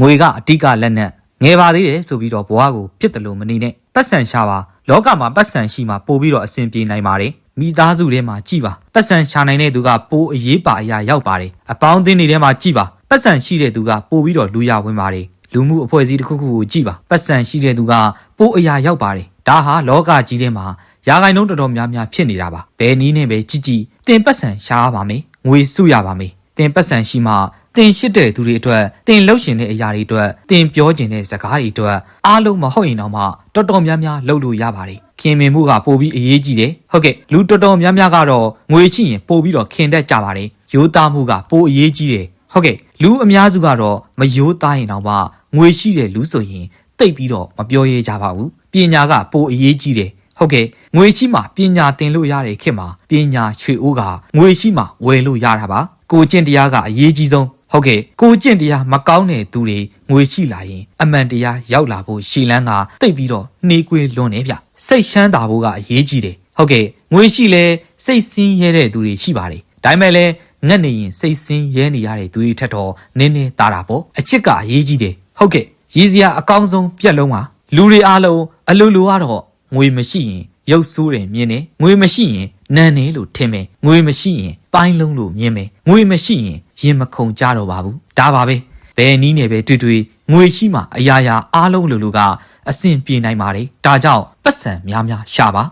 ငွေကအတိကလက်နက်ငယ်ပါသေးတယ်ဆိုပြီးတော့ဘဝကိုဖြစ်တယ်လို့မနေနဲ့ပတ်စံရှာပါလောကမှာပတ်စံရှိမှပို့ပြီးတော့အဆင်ပြေနိုင်ပါတယ်မိသားစုထဲမှာကြည်ပါပတ်စံရှာနိုင်တဲ့သူကပိုအရေးပါအရာရောက်ပါတယ်အပေါင်းအသင်းတွေထဲမှာကြည်ပါပတ်စံရှိတဲ့သူကပိုပြီးတော့လူရဝင်ပါတယ်လူမှုအဖွဲ့အစည်းတစ်ခုခုကိုကြည်ပါပတ်စံရှိတဲ့သူကပိုအရာရောက်ပါတယ်ဒါဟာလောကကြီးထဲမှာရာဂိုင်နှုန်းတော်တော်များများဖြစ်နေတာပါဘယ်နည်းနဲ့ပဲကြည်ကြည်တင်ပတ်စံရှားပါမယ်ငွေစုရပါမယ်တင်ပတ်စံရှိမှ တင်ရှိတဲ့သူတွေအတွက်တင်လှုပ်ရှင်တဲ့အရာတွေအတွက်တင်ပြောကျင်တဲ့စကားတွေအတွက်အားလုံးမဟုတ်ရင်တော့မှတော်တော်များများလှုပ်လို့ရပါတယ်ခင်မင်မှုကပိုပြီးအရေးကြီးတယ်ဟုတ်ကဲ့လူတော်တော်များများကတော့ငွေရှိရင်ပိုပြီးတော့ခင်တတ်ကြပါတယ်ရိုးသားမှုကပိုအရေးကြီးတယ်ဟုတ်ကဲ့လူအများစုကတော့မရိုးသားရင်တော့မှငွေရှိတဲ့လူဆိုရင်တိတ်ပြီးတော့မပြောရဲကြပါဘူးပညာကပိုအရေးကြီးတယ်ဟုတ်ကဲ့ငွေရှိမှပညာသင်လို့ရတဲ့ခေတ်မှာပညာရွှေအိုးကငွေရှိမှဝယ်လို့ရတာပါကိုကျင့်တရားကအရေးကြီးဆုံး ဟုတ်ကဲ့ကိုကျင့်တရားမကောင်းတဲ့သူတွေငွေရှိလာရင်အမှန်တရားရောက်လာဖို့ရှည်လန်းကတိတ်ပြီးတော့နှေးကွေးလွန်းနေဗျစိတ်ရှမ်းတာဖို့ကအရေးကြီးတယ်ဟုတ်ကဲ့ငွေရှိလဲစိတ်ဆင်းရဲတဲ့သူတွေရှိပါတယ်ဒါပေမဲ့လည်းငတ်နေရင်စိတ်ဆင်းရဲနေရတဲ့သူတွေထက်တော့နည်းနည်းတာတာပေါ့အချစ်ကအရေးကြီးတယ်ဟုတ်ကဲ့ရည်စရာအကောင်းဆုံးပြက်လုံးပါလူတွေအားလုံးအလိုလိုကတော့ငွေမရှိရင်ရုပ်ဆိုးတယ်မြင်တယ်ငွေမရှိရင်နန်းနေလို့ထင်မယ်ငွေမရှိရင်ပိုင်းလုံးလို့မြင်မယ်ငွေမရှိရင် ရင်မခုန်ကြတော့ပါဘူးဒါပါပဲဘယ်နည်းနဲ့ပဲတွေ့တွေ့ငွေရှိမှအရာရာအားလုံးလိုလိုကအဆင်ပြေနိုင်ပါတယ်ဒါကြောင့်ပတ်စံများများရှာပါ